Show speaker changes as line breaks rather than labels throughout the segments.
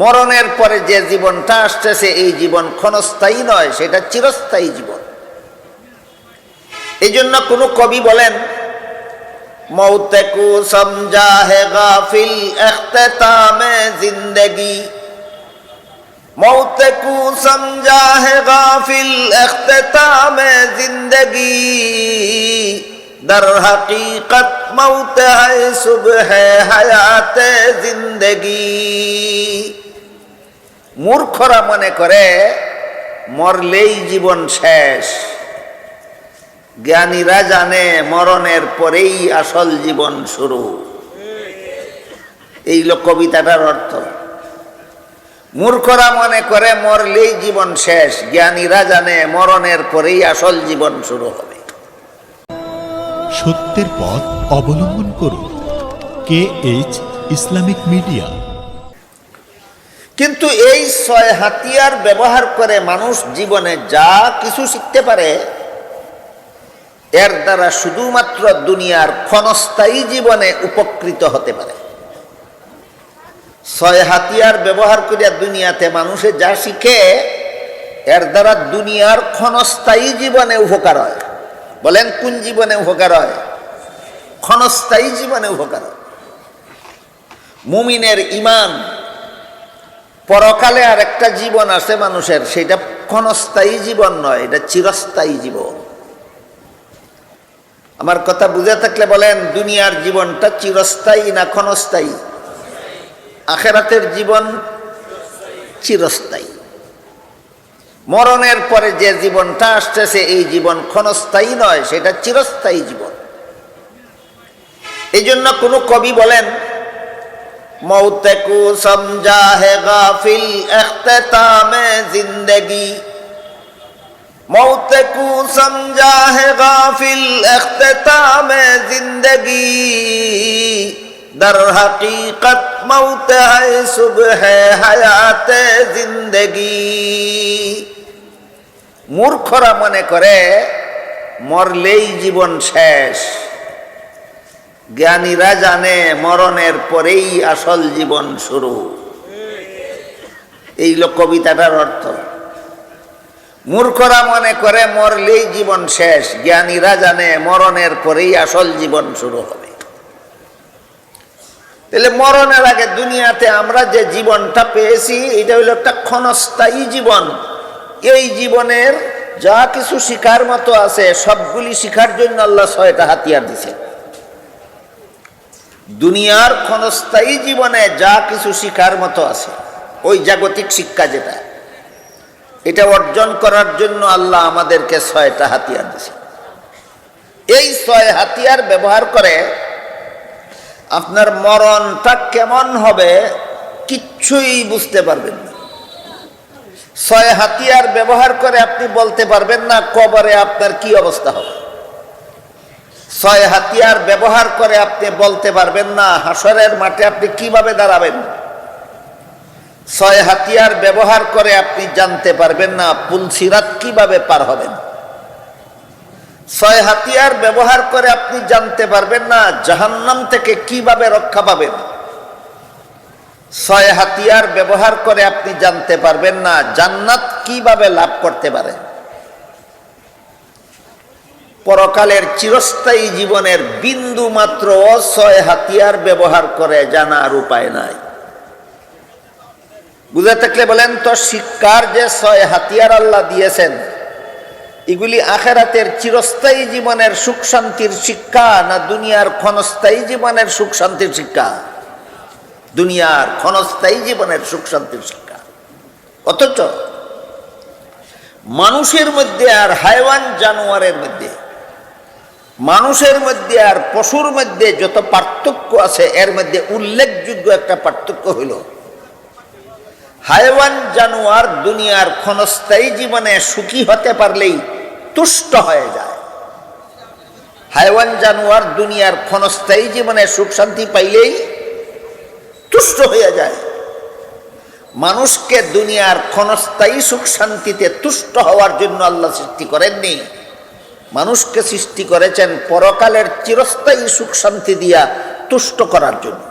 মরণের পরে যে জীবনটা আসতেছে এই জীবন ক্ষণস্থায়ী নয়, সেটা চিরস্থায়ী জীবন। এই জন্য কোনো কবি বলেন, মৌতেকু সমঝা হে গাফিল এখতামে জিন্দগি। মৌতেকু সমঝা হে গাফিল এখতামে জিন্দেগি। در حقیقت মৌতে হায় صبح ہے حیات زندگی মূর্খরা মনে করে, মরলেই জীবন শেষ। জ্ঞানীরা জানে, মরণের পরেই আসল জীবন শুরু। এই লোক কবিতাটার অর্থ। মূর্খরা মনে করে, মরলেই জীবন শেষ। জ্ঞানীরা জানে, মরণের পরেই আসল জীবন শুরু হবে।
সত্যের পথ অবলম্বন করুন। K H Islamic Media.
কিন্তু এই ছয় হাতিয়ার ব্যবহার করে মানুষ জীবনে যা কিছু শিখতে পারে, এর দ্বারা শুধুমাত্র দুনিয়ার ক্ষণস্থায়ী জীবনে উপকৃত হতে পারে। ছয় হাতিয়ার ব্যবহার করিয়া দুনিয়াতে মানুষে যা শিখে, এর দ্বারা দুনিয়ার ক্ষণস্থায়ী জীবনে উপকার হয়। বলেন, কোন জীবনে উপকার হয়? ক্ষণস্থায়ী জীবনে উপকার হয়। মুমিনের ইমান পরকালে আর একটা জীবন আছে মানুষের, সেটা ক্ষণস্থায়ী জীবন নয়, এটা চিরস্থায়ী জীবন। আমার কথা বুঝে থাকলে বলেন, দুনিয়ার জীবনটা চিরস্থায়ী না ক্ষণস্থায়ী? আখেরাতের জীবন চিরস্থায়ী। মরণের পরে যে জীবনটা আসতেছে, এই জীবন ক্ষণস্থায়ী নয়, সেটা চিরস্থায়ী জীবন। এই জন্য কোনো কবি বলেন موت کو سمجھا ہے غافل اختتام زندگی موت کو سمجھا ہے غافل اختتام زندگی در حقیقت موت ہے صبح ہے حیات زندگی মূর্খরা মনে করে মরলেই জীবন শেষ জ্ঞানীরা জানে, মরণের পরেই আসল জীবন শুরু। এই লোক কবিতাটার অর্থ। মূর্খরা মনে করে, মরলেই জীবন শেষ। জ্ঞানীরা জানে, মরণের পরেই আসল জীবন শুরু হবে। তাহলে মরণের আগে দুনিয়াতে আমরা যে জীবনটা পেয়েছি, এটা হলো একটা ক্ষণস্থায়ী জীবন। এই জীবনের যা কিছু শিখার মতো আছে, সবগুলি শিখার জন্য আল্লাহ ছয়টা হাতিয়ার দিছে দুনিয়ার ক্ষণস্থায়ী জীবনে যা কিছু শিখার মতো আছে, ওই জাগতিক শিক্ষা যেটা, এটা অর্জন করার জন্য আল্লাহ আমাদেরকে ছয়টা হাতিয়ার দিছে এই ছয় হাতিয়ার ব্যবহার করে আপনার মরণটা কেমন হবে কিচ্ছুই বুঝতে পারবেন না। ছয় হাতিয়ার ব্যবহার করে আপনি বলতে পারবেন না কবরে আপনার কি অবস্থা হবে। ছয় হাতিয়ার ব্যবহার করে আপনি বলতে পারবেন না হাসরের মাঠে আপনি কীভাবে দাঁড়াবেন? ছয় হাতিয়ার ব্যবহার করে আপনি জানতে পারবেন না পুলসিরাত কীভাবে পার হবেন? ছয় হাতিয়ার ব্যবহার করে আপনি জানতে পারবেন না, জাহান্নাম থেকে কীভাবে রক্ষা পাবেন? ছয় হাতিয়ার ব্যবহার করে আপনি জানতে পারবেন না, জান্নাত কীভাবে লাভ করতে পারেন পরকালের চিরস্থায়ী জীবনের বিন্দু মাত্র ছয় হাতিয়ার ব্যবহার করে জানার উপায় নাই। বুঝে থাকলে বলেন তো শিক্ষার যে ছয় হাতিয়ার আল্লাহ দিয়েছেন, এগুলি আখেরাতের চিরস্থায়ী জীবনের সুখ শান্তির শিক্ষা না দুনিয়ার ক্ষণস্থায়ী জীবনের সুখ শান্তির শিক্ষা? দুনিয়ার ক্ষণস্থায়ী জীবনের সুখ শান্তির শিক্ষা। অথচ মানুষের মধ্যে আর হাইওয়ান জানোয়ারের মধ্যে মানুষের মধ্যে আর পশুর মধ্যে যত পার্থক্য আছে, এর মধ্যে উল্লেখযোগ্য একটা পার্থক্য হইল। হাইওয়ান জানোয়ার দুনিয়ার ক্ষণস্থায়ী জীবনে সুখী হতে পারলেই তুষ্ট হয়ে যায়। হাইওয়ান জানোয়ার দুনিয়ার ক্ষণস্থায়ী জীবনে সুখ শান্তি পাইলেই তুষ্ট হয়ে যায়। মানুষকে দুনিয়ার ক্ষণস্থায়ী সুখ শান্তিতে তুষ্ট হওয়ার জন্য আল্লাহ সৃষ্টি করেননি। মানুষকে সৃষ্টি করেছেন পরকালের চিরস্থায়ী সুখ শান্তি দিয়া তুষ্ট করার জন্য।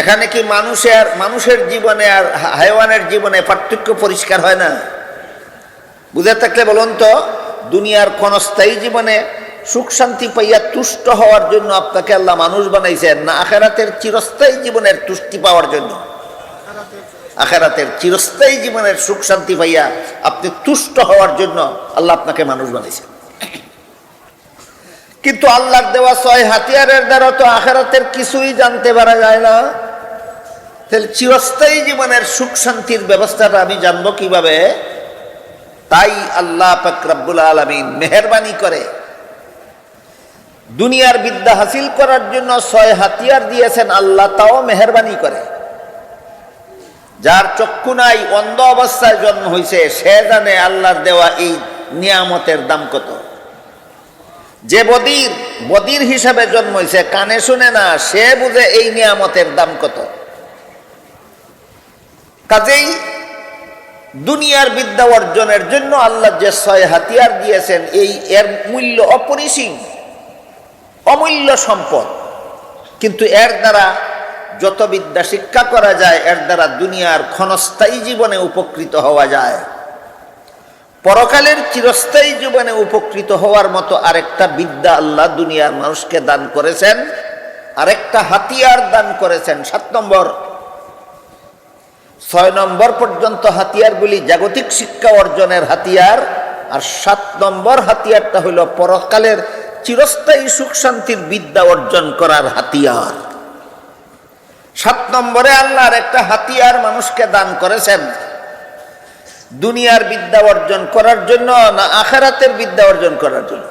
এখানে কি মানুষের মানুষের জীবনে আর হাইওয়ানের জীবনে পার্থক্য পরিষ্কার হয় না? বুঝে থাকলে বলুন তো, দুনিয়ার ক্ষণস্থায়ী জীবনে সুখ শান্তি পাইয়া তুষ্ট হওয়ার জন্য আপনাকে আল্লাহ মানুষ বানাইছেন, না আখেরাতের চিরস্থায়ী জীবনের তুষ্টি পাওয়ার জন্য? আখেরাতের চিরস্থায়ী জীবনের সুখ শান্তি পাইয়া আপনি তুষ্ট হওয়ার জন্য আল্লাহ আপনাকে মানুষ বানাইছেন কিন্তু আল্লাহর দেওয়া ছয় হাতিয়ারের দ্বারা তো আখেরাতের কিছুই জানতে পারা যায় না। তাহলে চিরস্থায়ী জীবনের সুখ শান্তির ব্যবস্থাটা আমি জানব কীভাবে? তাই আল্লাহ পাকরাবুল আলমিন মেহরবানি করে। দুনিয়ার বিদ্যা হাসিল করার জন্য ছয় হাতিয়ার দিয়েছেন, আল্লাহ তাও মেহরবানি করে। যার চক্ষু নাই, অন্ধ অবস্থায় জন্ম হয়েছে সে জানে আল্লাহর দেওয়া এই নিয়ামতের দাম কত। যে বদির বদির হিসাবে জন্ম হয়েছে কানে শুনে না, সে বুঝে এই নিয়ামতের দাম কত। কাজেই দুনিয়ার বিদ্যা অর্জনের জন্য আল্লাহ যে ছয় হাতিয়ার দিয়েছেন, এই এর মূল্য অপরিসীম, অমূল্য সম্পদ। কিন্তু এর দ্বারা যত বিদ্যা শিক্ষা করা যায়, এর দ্বারা দুনিয়ার ক্ষণস্থায়ী জীবনে উপকৃত হওয়া যায়। পরকালের চিরস্থায়ী জীবনে উপকৃত হওয়ার মতো আরেকটা বিদ্যা আল্লাহ দুনিয়ার মানুষকে দান করেছেন, আরেকটা হাতিয়ার দান করেছেন। সাত নম্বর, ছয় নম্বর পর্যন্ত হাতিয়ারগুলি জাগতিক শিক্ষা অর্জনের হাতিয়ার, আর সাত নম্বর হাতিয়ারটা হইল পরকালের চিরস্থায়ী সুখ শান্তির বিদ্যা অর্জন করার হাতিয়ার। সাত নম্বরে আল্লাহর একটা হাতিয়ার মানুষকে দান করেছেন। দুনিয়ার বিদ্যা অর্জন করার জন্য না আখেরাতের বিদ্যা অর্জন করার জন্য?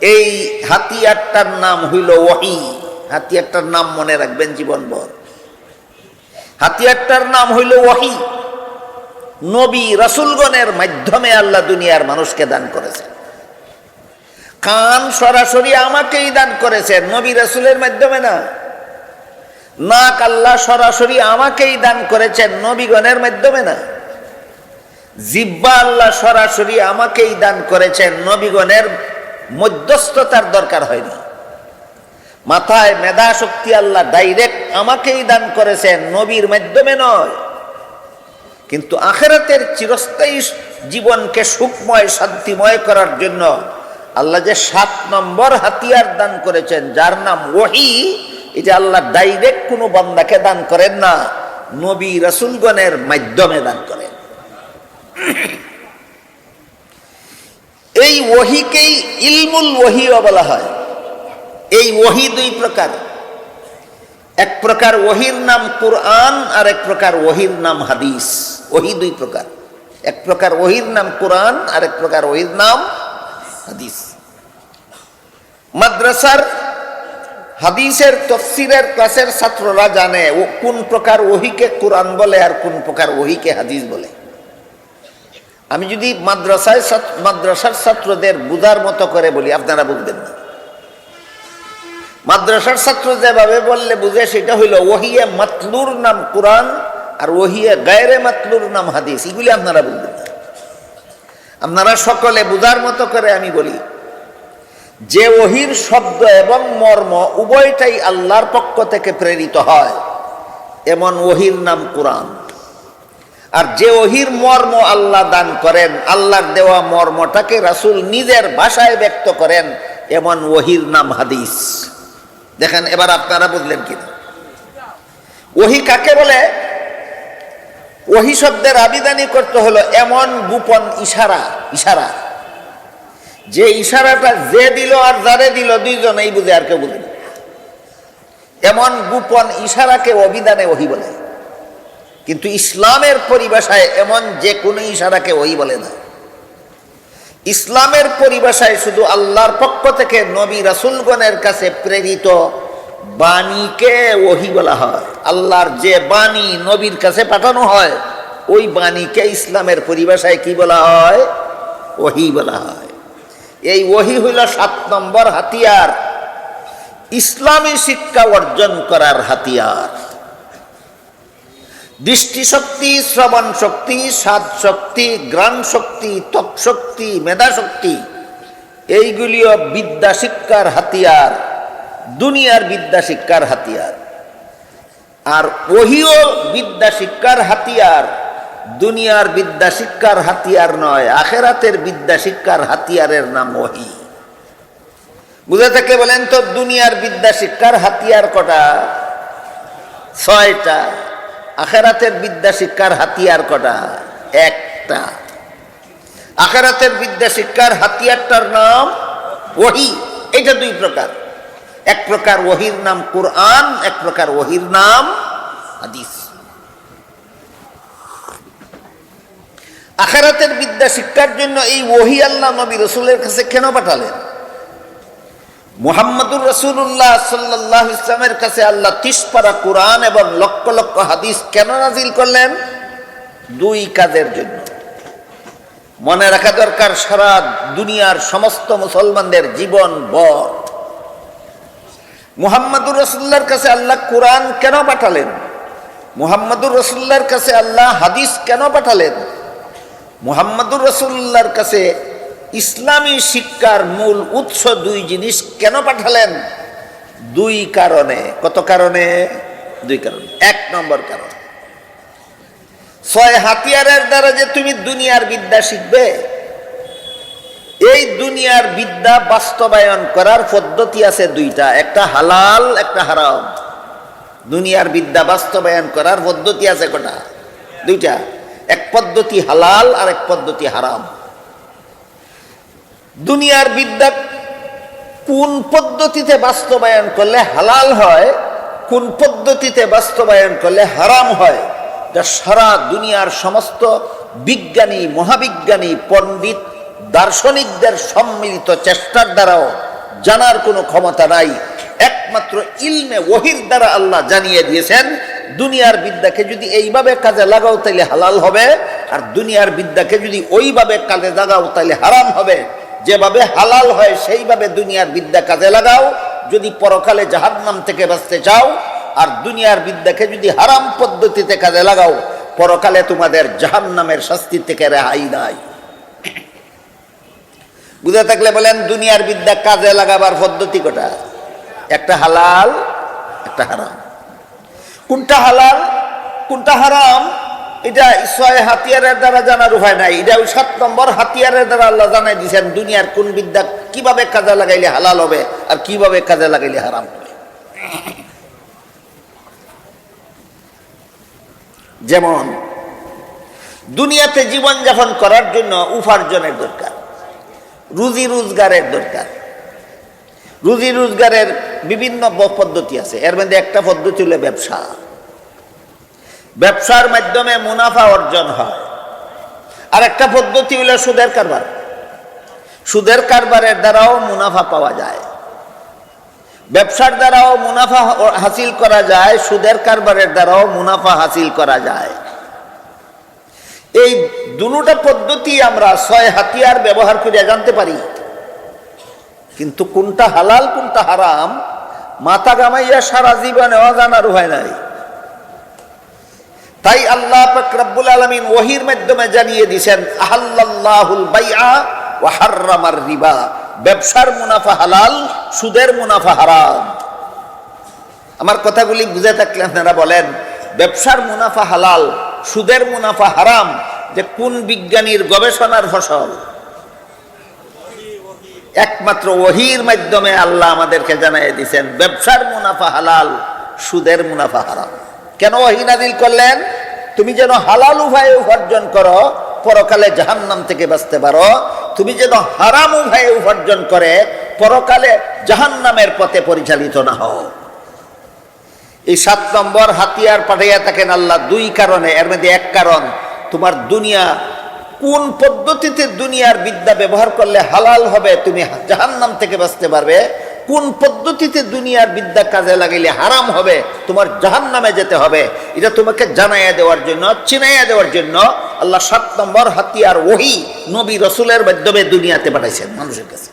এই হাতিয়ারটার নাম হইল ওহি হাতিয়ারটার নাম মনে রাখবেন জীবনভর। হাতিয়ারটার নাম হইল ওহি নবী রাসুলগণের মাধ্যমে আল্লাহ দুনিয়ার মানুষকে দান করেছেন। কান সরাসরি আমাকেই দান করেছেন। নবী রাসুলের মাধ্যমে না। নাক আল্লাহ সরাসরি আমাকেই দান করেছেন, নবীগণের মাধ্যমে না। জিব্বা আল্লাহ সরাসরি আমাকেই দান করেছেন, নবীগণের মধ্যস্থতার দরকার হয়নি মাথায় মেধা শক্তি আল্লাহ ডাইরেক্ট আমাকেই দান করেছেন, নবীর মাধ্যমে নয়। কিন্তু আখেরাতের চিরস্থায়ী জীবনকে সুখময়, শান্তিময় করার জন্য আল্লাহ যে সাত নম্বর হাতিয়ার দান করেছেন, যার নাম ওহি এটা আল্লাহ ডাইরেক্ট কোনো বন্দাকে দান করেন না, নবী রাসুলগণের মাধ্যমে দান করেন। এই ওহিকেই ইলমুল ওহিও বলা হয়। এই ওহি দুই প্রকার। এক প্রকার ওহির নাম কোরআন, আর এক প্রকার ওহির নাম হাদিস। ওহি দুই প্রকার। এক প্রকার ওহির নাম কোরআন, আর এক প্রকার ওহির নাম হাদিস। মাদ্রাসার হাদিসের তফসিরের ক্লাসের ছাত্ররা জানে ও কোন প্রকার ওহিকে কোরআন বলে আর কোন প্রকার ওহিকে হাদিস বলে। আমি যদি মাদ্রাসায় মাদ্রাসার ছাত্রদের বুঝার মতো করে বলি, আপনারা বুঝবেন না। মাদ্রাসার ছাত্র যেভাবে বললে বুঝে, সেটা হইল ওহিয়ে মাতলুর নাম কোরআন আর ওহিয়ে গায়রে মাতলুর নাম হাদিস। এগুলি আপনারা বুঝবেন না। আপনারা সকলে বুঝার মতো করে আমি বলি যে ওহির শব্দ এবং মর্ম উভয়টাই আল্লাহর পক্ষ থেকে প্রেরিত হয়। এমন ওহির নাম কোরআন। আর যে ওহির মর্ম আল্লাহ দান করেন, আল্লাহর দেওয়া মর্মটাকে রাসূল নিজের ভাষায় ব্যক্ত করেন, এমন ওহির নাম হাদিস। দেখেন, এবার আপনারা বুঝলেন কিনা? ওহি কাকে বলে? ওহি শব্দের আবিদানি করতে হলো এমন গোপন ইশারা ইশারা। যে ইশারাটা যে দিল আর যারে দিল দুইজনেই বুঝে আর কেউ বুঝে না। এমন গোপন ইশারাকে অভিধানে ওহি বলে। কিন্তু ইসলামের পরিভাষায় এমন যে কোনো ইশারাকে ওই বলে না। ইসলামের পরিভাষায় শুধু আল্লাহর পক্ষ থেকে নবী রাসুলগণের কাছে প্রেরিত বাণীকে ওহি বলা হয়। আল্লাহর যে বাণী নবীর কাছে পাঠানো হয়, ওই বাণীকে ইসলামের পরিভাষায় কি বলা হয়? ওহি বলা হয়। এই ওহি হইল সাত নম্বর হাতিয়ার। ইসলামী শিক্ষা অর্জন করার হাতিয়ার। দৃষ্টিশক্তি, শ্রবণ শক্তি সাত শক্তি, গ্রাণ শক্তি ত্বক শক্তি, মেধা শক্তি, এইগুলিও বিদ্যা শিক্ষার হাতিয়ার, দুনিয়ার বিদ্যা শিক্ষার হাতিয়ার। আর ওহিও বিদ্যা শিক্ষার হাতিয়ার। দুনিয়ার বিদ্যা শিক্ষার হাতিয়ার নয়, আখেরাতের বিদ্যা শিক্ষার হাতিয়ারের নাম ওহি। বুঝে থাকলে বলেন তো, দুনিয়ার বিদ্যা শিক্ষার হাতিয়ার কটা? ছয়টা। আখেরাতের বিদ্যা শিক্ষার হাতিয়ার কটা? একটা। আখেরাতের বিদ্যা শিক্ষার হাতিয়ারটার নাম ওহি। এটা দুই প্রকার। এক প্রকার ওহির নাম কোরআন, এক প্রকার ওহির নাম হাদিস। আখেরাতের বিদ্যা শিক্ষার জন্য এই ওহি আল্লাহ নবী রসুলের কাছে কেন পাঠালেন? মুহাম্মদুর রসুল্লাহ সাল্লাহ ইসলামের কাছে আল্লাহ তিসপারা কোরআন এবং লক্ষ লক্ষ হাদিস কেন নাজিল করলেন? দুই কাজের জন্য। মনে রাখা দরকার, সারা দুনিয়ার সমস্ত মুসলমানদের জীবন বর। মুহাম্মদুর রসুল্লার কাছে আল্লাহ কোরআন কেন পাঠালেন? মুহাম্মদুর রসুল্লার কাছে আল্লাহ হাদিস কেন পাঠালেন? মুহাম্মদুর রসুল্লার কাছে ইসলামী শিক্ষার মূল উৎস দুই জিনিস কেন পাঠালেন? দুই কারণে। কত কারণে? দুই কারণে। এক নম্বর কারণ। ছয় হাতিয়ারের দ্বারা যে তুমি দুনিয়ার বিদ্যা শিখবে, এই দুনিয়ার বিদ্যা বাস্তবায়ন করার পদ্ধতি আছে দুইটা। একটা হালাল, একটা হারাম। দুনিয়ার বিদ্যা বাস্তবায়ন করার পদ্ধতি আছে কটা? দুইটা। এক পদ্ধতি হালাল আর এক পদ্ধতি হারাম। দুনিয়ার বিদ্যা কোন পদ্ধতিতে বাস্তবায়ন করলে হালাল হয়, কোন পদ্ধতিতে বাস্তবায়ন করলে হারাম হয় যা সারা দুনিয়ার সমস্ত বিজ্ঞানী, মহাবিজ্ঞানী, পণ্ডিত, দার্শনিকদের সম্মিলিত চেষ্টার দ্বারাও জানার কোনো ক্ষমতা নাই। একমাত্র ইলমে ওহির দ্বারা আল্লাহ জানিয়ে দিয়েছেন দুনিয়ার বিদ্যাকে যদি এইভাবে কাজে লাগাও তাহলে হালাল হবে। আর দুনিয়ার বিদ্যাকে যদি ওইভাবে কাজে লাগাও তাহলে হারাম হবে। যেভাবে হালাল হয়, সেইভাবে দুনিয়ার বিদ্যা কাজে লাগাও। যদি পরকালে জাহান্নাম থেকে বাঁচতে চাও, আর দুনিয়ার বিদ্যাকে যদি হারাম পদ্ধতিতে কাজে লাগাও, পরকালে তোমাদের জাহান্নামের শাস্তি থেকে রেহাই নাই। বুঝে থাকলে বলেন, দুনিয়ার বিদ্যা কাজে লাগাবার পদ্ধতি কটা একটা হালাল, একটা হারাম। কোনটা হালাল, কোনটা হারাম, এটা ছয় হাতিয়ারের দ্বারা জানার উপায় নাই। এটা ওই সাত নম্বর হাতিয়ারের দ্বারা আল্লাহ জানাই দিয়েছেন দুনিয়ার কোন বিদ্যা কীভাবে কাজে লাগাইলে হালাল হবে আর কীভাবে কাজে লাগাইলে হারাম হবে। যেমন, দুনিয়াতে জীবন যাপন করার জন্য উপার্জনের দরকার, রুজি রোজগারের দরকার। রুজি রোজগারের বিভিন্ন পদ্ধতি আছে। এর মধ্যে একটা পদ্ধতি হলো ব্যবসা। ব্যবসার মাধ্যমে মুনাফা অর্জন হয়। আর একটা পদ্ধতি হলো সুদের কারবার। সুদের কারবারের দ্বারাও মুনাফা পাওয়া যায়। ব্যবসার দ্বারাও মুনাফা হাসিল করা যায়, সুদের কারবারের দ্বারাও মুনাফা হাসিল করা যায়। এই দুটা পদ্ধতি আমরা ছয় হাতিয়ার ব্যবহার করে জানতে পারি। কিন্তু কোনটা হালাল, কোনটা হারাম, মাথা গামাইয়া সারা জীবনে অজানার হয় নাই। তাই আল্লাহ রব্বুল আলামিন ওহির মাধ্যমে জানিয়ে দিয়েছেন আহাল্লাহুল বাইআ ওয়া হাররামার রিবা। ব্যবসার মুনাফা হালাল, সুদের মুনাফা হারাম। আমার কথাগুলি বুঝে থাকলে আপনারা বলেন, ব্যবসার মুনাফা হালাল, সুদের মুনাফা হারাম, যে কোন বিজ্ঞানীর গবেষণার ফসল? একমাত্র ওহির মাধ্যমে আল্লাহ আমাদেরকে জানাই দিয়েছেন, ব্যবসার মুনাফা হালাল, সুদের মুনাফা হারাম। কেন ওহি নাজিল করলেন? তুমি যেন হালাল উভয়ে উপার্জন করো, পরকালে জাহান্নাম থেকে বাঁচতে পারো। তুমি যেন হারাম উভয়ে উপার্জন করে, পরকালে জাহান্নামের পথে পরিচালিত না হও। এই সাত নম্বর হাতিয়ার পাঠাইয়া থাকেন আল্লাহ দুই কারণে। এর মধ্যে এক কারণ, তোমার দুনিয়া কোন পদ্ধতিতে দুনিয়ার বিদ্যা ব্যবহার করলে হালাল হবে, তুমি জাহান্নাম থেকে বাঁচতে পারবে? কোন পদ্ধতিতে দুনিয়ার বিদ্যা কাজে লাগাইলে হারাম হবে? তোমার জাহান নামে যেতে হবে। এটা তোমাকে জানাইয়া দেওয়ার জন্য, চিনাইয়া দেওয়ার জন্য আল্লাহ সাত নম্বর হাতিয়ার ওহি নবী রসুলের মাধ্যমে দুনিয়াতে পাঠাইছেন মানুষের কাছে।